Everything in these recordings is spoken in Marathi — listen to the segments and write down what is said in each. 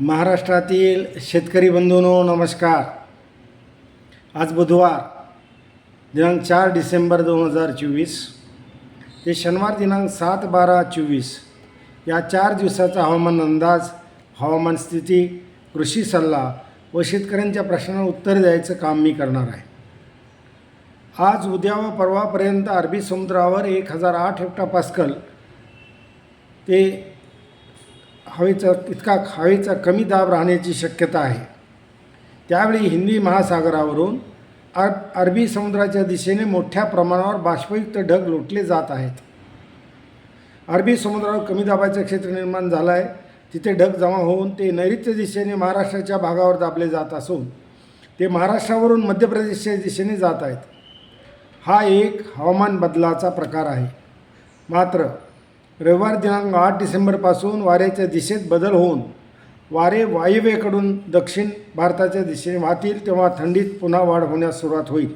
महाराष्ट्रातील शेतकरी बंधूंनो नमस्कार. आज बुधवार दिनांक चार डिसेंबर दोन हजार चोवीस. ते शनिवार दिनांक सात बारा चोवीस. या चार दिवसाचा हवामान अंदाज हवामान स्थिती कृषी सल्ला व शेतकऱ्यांच्या प्रश्नांना उत्तर द्यायचं काम मी करणार आहे. आज उद्या व परवापर्यंत अरबी समुद्रावर एक हजार आठ हेक्टा पास्कल ते हवेचा इतका हवेचा कमी दाब राहण्याची शक्यता आहे. त्यावेळी हिंदी महासागरावरून अर अरबी समुद्राच्या दिशेने मोठ्या प्रमाणावर बाष्पयुक्त ढग लोटले जात आहेत. अरबी समुद्रावर कमी दाबाचे क्षेत्र निर्माण झालं आहे तिथे ढग जमा होऊन ते नैऋत्य दिशेने महाराष्ट्राच्या भागावर दाबले जात असून ते महाराष्ट्रावरून मध्य प्रदेशच्या दिशेने जात आहेत. हा एक हवामान बदलाचा प्रकार आहे. मात्र रविवार दिनांक आठ डिसेंबरपासून वाऱ्याच्या दिशेत बदल होऊन वारे वायव्येकडून दक्षिण भारताच्या दिशेने वाहतील तेव्हा थंडीत पुन्हा वाढ होण्यास सुरुवात होईल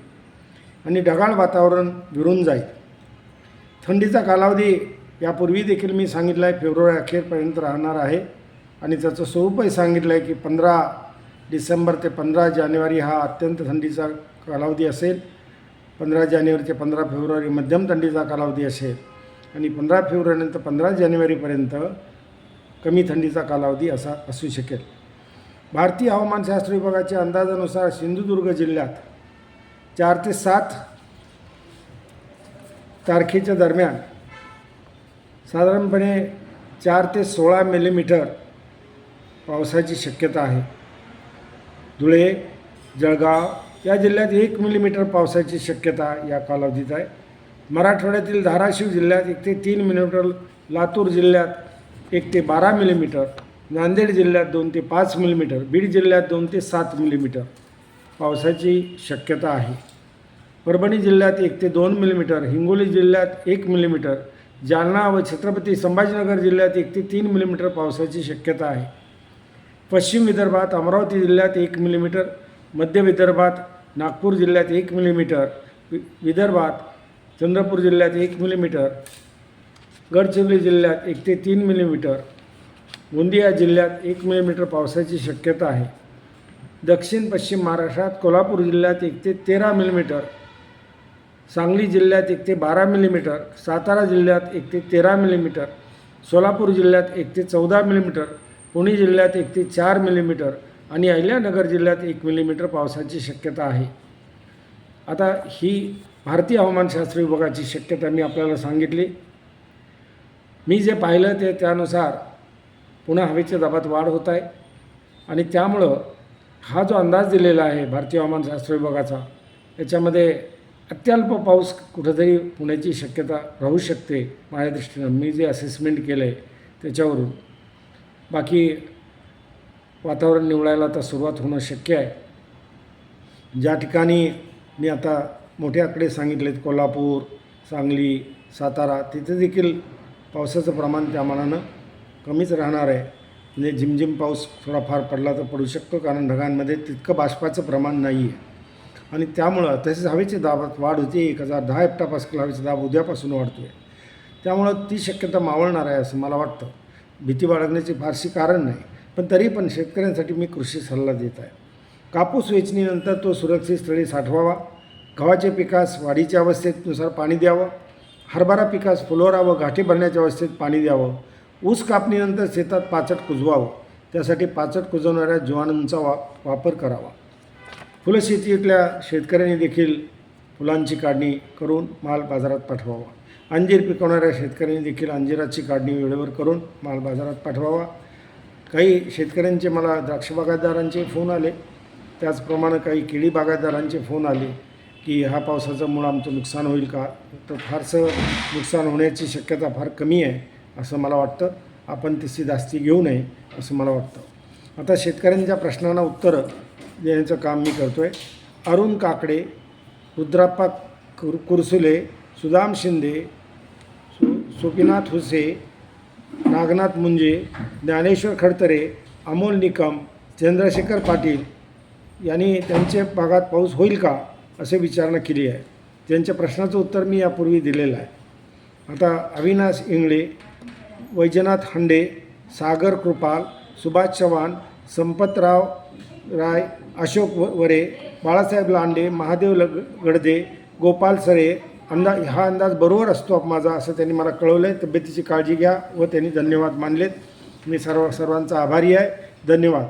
आणि ढगाळ वातावरण विरून जाईल. थंडीचा कालावधी यापूर्वी देखील मी सांगितलं आहे फेब्रुवारी अखेरपर्यंत राहणार आहे. आणि त्याचं स्वरूपही सांगितलं आहे की पंधरा डिसेंबर ते पंधरा जानेवारी हा अत्यंत थंडीचा कालावधी असेल. पंधरा जानेवारी ते पंधरा फेब्रुवारी मध्यम थंडीचा कालावधी असेल. आणि पंधरा फेब्रुवारीनंतर पंधरा जानेवारीपर्यंत कमी थंडीचा कालावधी असा असू शकेल. भारतीय हवामानशास्त्र विभागाच्या अंदाजानुसार सिंधुदुर्ग जिल्ह्यात चार ते सात तारखेच्या दरम्यान साधारणपणे चार ते सोळा मिलीमीटर पावसाची शक्यता आहे. धुळे जळगाव या जिल्ह्यात एक मिलीमीटर पावसाची शक्यता या कालावधीत आहे. मराठवाड्यातील धाराशिव जिल्ह्यात एक ते तीन मिलीमीटर लातूर जिल्ह्यात एक ते बारा मिलीमीटर नांदेड जिल्ह्यात दोन ते पाच मिलीमीटर बीड जिल्ह्यात दोन ते सात मिलीमीटर पावसाची शक्यता आहे. परभणी जिल्ह्यात एक ते दोन मिलीमीटर हिंगोली जिल्ह्यात एक मिलीमीटर जालना व छत्रपती संभाजीनगर जिल्ह्यात एक ते तीन मिलीमीटर पावसाची शक्यता आहे. पश्चिम विदर्भात अमरावती जिल्ह्यात एक मिलीमीटर मध्य विदर्भात नागपूर जिल्ह्यात एक मिलीमीटर वि विदर्भात चंद्रपूर जिल्ह्यात एक मिलीमीटर गडचिरोली जिल्ह्यात एक ते तीन मिलीमीटर गोंदिया जिल्ह्यात एक मिलीमीटर पावसाची शक्यता आहे. दक्षिण पश्चिम महाराष्ट्रात कोल्हापूर जिल्ह्यात एक ते तेरा मिलीमीटर सांगली जिल्ह्यात एक ते बारा मिलीमीटर सातारा जिल्ह्यात एक ते तेरा मिलीमीटर सोलापूर जिल्ह्यात एक ते चौदा मिलीमीटर पुणे जिल्ह्यात एक ते चार मिलीमीटर आणि अहिल्यानगर जिल्ह्यात एक मिलीमीटर पावसाची शक्यता आहे. आता ही भारतीय हवामानशास्त्र विभागाची शक्यता मी आपल्याला सांगितली. मी जे पाहिलं ते त्यानुसार पुन्हा हवेच्या दाबात वाढ होत आहे आणि त्यामुळं हा जो अंदाज दिलेला आहे भारतीय हवामानशास्त्र विभागाचा याच्यामध्ये अत्यल्प पाऊस कुठंतरी पुण्याची शक्यता राहू शकते माझ्या दृष्टीनं. मी जे असेसमेंट केलं आहे त्याच्यावरून. बाकी वातावरण निवडायला आता सुरुवात होणं शक्य आहे. ज्या ठिकाणी मी आता मोठे आकडे सांगितलेत. कोल्हापूर सांगली सातारा तिथे देखील पावसाचं प्रमाण त्या मानानं कमीच राहणार आहे. म्हणजे झिमझिम पाऊस थोडाफार पडला तर पडू शकतो कारण ढगांमध्ये तितकं बाष्पाचं प्रमाण नाही आहे आणि त्यामुळं तसेच हवेची दाबात वाढ होते. एक हजार दहा हेक्टर पास्कल हवेचा दाब उद्यापासून वाढतो आहे त्यामुळं ती शक्यता मावळणार आहे असं मला वाटतं. भीती बाळगण्याची फारशी कारण नाही पण तरी पण शेतकऱ्यांसाठी मी कृषी सल्ला देत आहे. कापूस वेचणीनंतर तो सुरक्षित स्थळी साठवावा. गव्हाचे पिकास वाढीच्या अवस्थेनुसार पाणी द्यावं हरभरा पिकास फुलोरा व गाठी भरण्याच्या अवस्थेत पाणी द्यावं ऊस कापणीनंतर शेतात पाचट कुजवावं त्यासाठी पाचट कुजवणाऱ्या जीवाणूंचा वा वापर करावा. फुलशेतीतल्या शेतकऱ्यांनी देखील फुलांची काढणी करून माल बाजारात पाठवावा. अंजीर पिकवणाऱ्या शेतकऱ्यांनी देखील अंजिराची काढणी वेळेवर करून माल बाजारात पाठवावा. काही शेतकऱ्यांचे मला द्राक्ष बागायतदारांचे फोन आले. त्याचप्रमाणे काही केळी बागायतदारांचे फोन आले. की ह्या पावसाच्यामुळं आमचं नुकसान होईल का? तर फारसं नुकसान होण्याची शक्यता फार कमी आहे असं मला वाटतं. आपण तशी जास्ती घेऊ नये असं मला वाटतं. आता शेतकऱ्यांच्या प्रश्नांना उत्तरं देण्याचं काम मी करतो आहे अरुण काकडे रुद्राप्पा कुर कुरसुले सुदाम शिंदे सु सुपिनाथ हुसे नागनाथ मुंजे ज्ञानेश्वर खडतरे अमोल निकम चंद्रशेखर पाटील यांनी त्यांच्या भागात पाऊस होईल का? असे विचारणा केली आहे. त्यांच्या प्रश्नाचं उत्तर मी यापूर्वी दिलेलं आहे. आता अविनाश इंगळे वैजनाथ हंडे सागर कृपाल सुभाष चव्हाण संपतराव राय अशोक व वरे बाळासाहेब लांडे महादेव लग गडदे गोपाल सरे अंदाज हा अंदाज बरोबर असतो माझा असं त्यांनी मला कळवलं आहे तब्येतीची काळजी घ्या व त्यांनी धन्यवाद मानलेत. मी सर्व सर्वांचा आभारी आहे. धन्यवाद.